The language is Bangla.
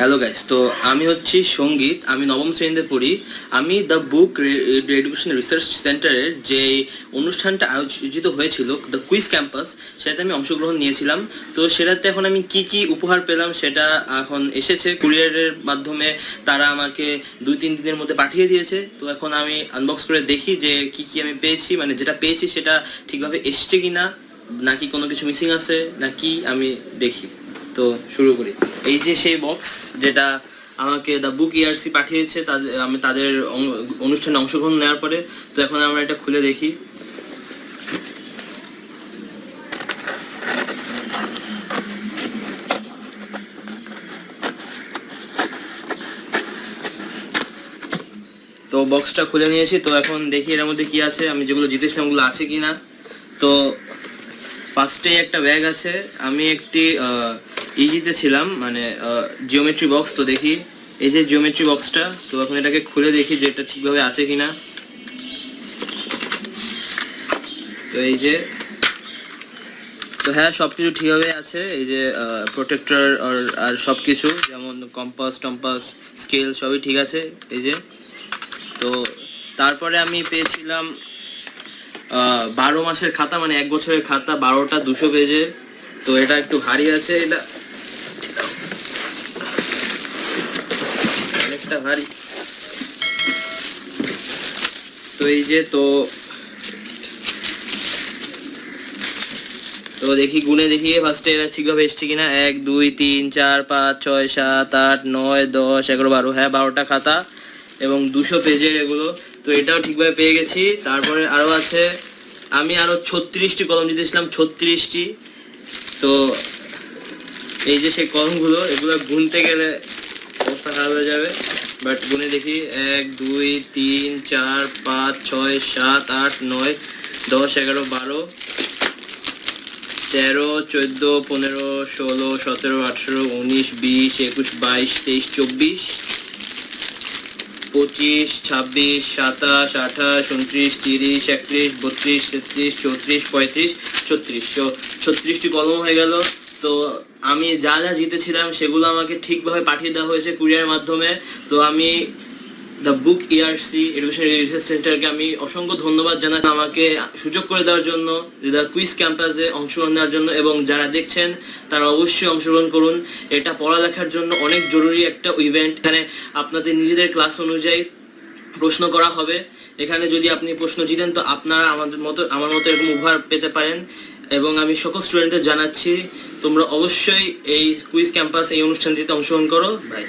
হ্যালো গাইস তো আমি হচ্ছি সংগীত, আমি নবম শ্রেণীতে পড়ি। আমি দ্য বুক এডুকেশন রিসার্চ সেন্টারের যে অনুষ্ঠানটা আয়োজিত হয়েছিল দ্য কুইজ ক্যাম্পাস সেটাতে আমি অংশগ্রহণ নিয়েছিলাম। তো সেটাতে এখন আমি কি কি উপহার পেলাম সেটা এখন এসেছে। কুরিয়ারের মাধ্যমে তারা আমাকে দুই তিন দিনের মধ্যে পাঠিয়ে দিয়েছে। তো এখন আমি আনবক্স করে দেখি যে কি কি আমি পেয়েছি মানে যেটা পেয়েছি সেটা ঠিকভাবে এসছে কি না নাকি কোনো কিছু মিসিং আছে নাকি আমি দেখি। তো শুরু করি। এই যে সেই বক্স যেটা আমাকে দ্য বুক ইয়ারসি পাঠিয়েছে তাদের আমি তাদের অনুষ্ঠানে অংশগ্রহণ নেওয়ার পরে, তো এখন আমরা এটা খুলে দেখি। তো বক্সটা খুলে নিয়েছি, তো এখন দেখি এর মধ্যে কি আছে, আমি যেগুলো জিতেছিলাম ওগুলো আছে কি না তো ফার্স্টে একটা ব্যাগ আছে, আমি একটি ইজিতে ছিলাম মানে জিওমেট্রি বক্স তো দেখি। এই যে জিওমেট্রি বক্সটা তো এখন এটাকে খুলে দেখি যে এটা ঠিকভাবে আছে কিনা। তো এই যে, তো হ্যাঁ সব কিছু ঠিকভাবে আছে। এই যে প্রোটেক্টর আর সব কিছু যেমন কম্পাস টম্পাস স্কেল সবই ঠিক আছে। এই যে, তো তারপরে আমি পেয়েছিলাম বারো মাসের খাতা মানে এক বছরের খাতা, বারোটা দুশো পেজে তো এটা একটু ভারী আছে, এটা অনেকটা ভারী। তো এই যে তো তো দেখি গুনে দেখি ফার্স্টে এটা ঠিকভাবে এসছে কিনা? এক, দুই, তিন, চার, পাঁচ, ছয়, সাত, আট, নয়, দশ, এগারো, বারো। হ্যাঁ বারোটা খাতা এবং দুশো পেজের এগুলো। তো এটাও ঠিকভাবে পেয়ে গেছি। তারপরে আরও আছে, আমি আরও ছত্রিশটি কলম জিতেছিলাম, ছত্রিশটি। তো এই যে সেই কলমগুলো, এগুলো গুনতে গেলে অবস্থা খারাপ হয়ে যাবে। বাট গুনে দেখি, এক, দুই, তিন, চার, পাঁচ, ছয়, সাত, আট, নয়, দশ, এগারো, বারো, তেরো, চোদ্দ, পনেরো, ষোলো, সতেরো, আঠেরো, উনিশ, বিশ, একুশ, বাইশ, তেইশ, চব্বিশ, পঁচিশ, ছাব্বিশ, সাতাশ, আঠাশ, উনত্রিশ, তিরিশ, একত্রিশ, বত্রিশ, তেত্রিশ, চৌত্রিশ, পঁয়ত্রিশ, ছত্রিশ। ছত্রিশটি কলম হয়ে গেল। তো আমি যা যা জিতেছিলাম সেগুলো আমাকে ঠিকভাবে পাঠিয়ে দেওয়া হয়েছে কুরিয়ার মাধ্যমে। তো আমি the book ERC education research সেন্টারকে আমি অসংখ্য ধন্যবাদ জানাই। আমাকে সুযোগ করে দেওয়ার জন্য দ্য কুইজ ক্যাম্পাসে অংশগ্রহণ নেওয়ার জন্য এবং যারা দেখছেন, তারা অবশ্যই অংশগ্রহণ করুন। এটা পড়ালেখার জন্য অনেক জরুরি একটা ইভেন্ট এখানে আপনাদের নিজেদের ক্লাস অনুযায়ী প্রশ্ন করা হবে। এখানে যদি আপনি প্রশ্ন জিতেন, তো আপনারা আমাদের মতো, আমার মতো এরকম উপহার পেতে পারেন। এবং আমি সকল স্টুডেন্টদের জানাচ্ছি, তোমরা অবশ্যই এই কুইজ ক্যাম্পাস এই অনুষ্ঠানটিতে অংশগ্রহণ করো। বাই